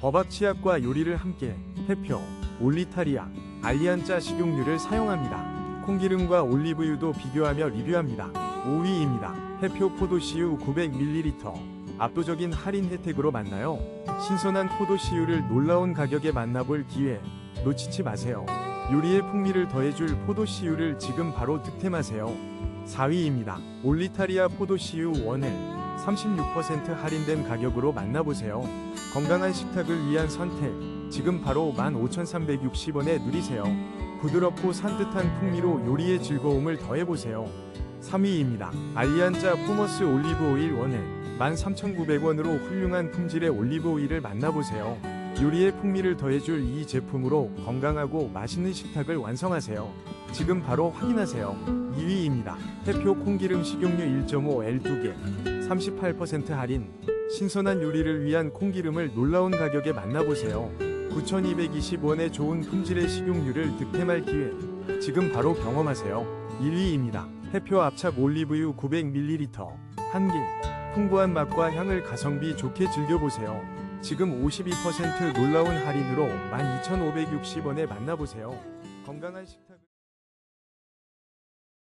버밥 치약과 요리를 함께 해표, 올리타리아, 알리안짜 식용유를 사용합니다. 콩기름과 올리브유도 비교하며 리뷰합니다. 5위입니다. 해표 포도씨유 900ml. 압도적인 할인 혜택으로 만나요. 신선한 포도씨유를 놀라운 가격에 만나볼 기회 놓치지 마세요. 요리의 풍미를 더해줄 포도씨유를 지금 바로 득템하세요. 4위입니다. 올리타리아 포도씨유 원을 36% 할인된 가격으로 만나보세요. 건강한 식탁을 위한 선택. 지금 바로 15,360원에 누리세요. 부드럽고 산뜻한 풍미로 요리의 즐거움을 더해보세요. 3위입니다. 알리안짜 포머스 올리브 오일 원을 13,900원으로 훌륭한 품질의 올리브 오일을 만나보세요. 요리의 풍미를 더해줄 이 제품으로 건강하고 맛있는 식탁을 완성하세요. 지금 바로 확인하세요. 2위입니다. 해표 콩기름 식용유 1.5L 2개 38% 할인 신선한 요리를 위한 콩기름을 놀라운 가격에 만나보세요. 9,220원의 좋은 품질의 식용유를 득템할 기회 지금 바로 경험하세요. 1위입니다. 해표 압착 올리브유 900ml 한 개. 풍부한 맛과 향을 가성비 좋게 즐겨보세요. 지금 52% 놀라운 할인으로 12,560원에 만나보세요. 건강한 식탁을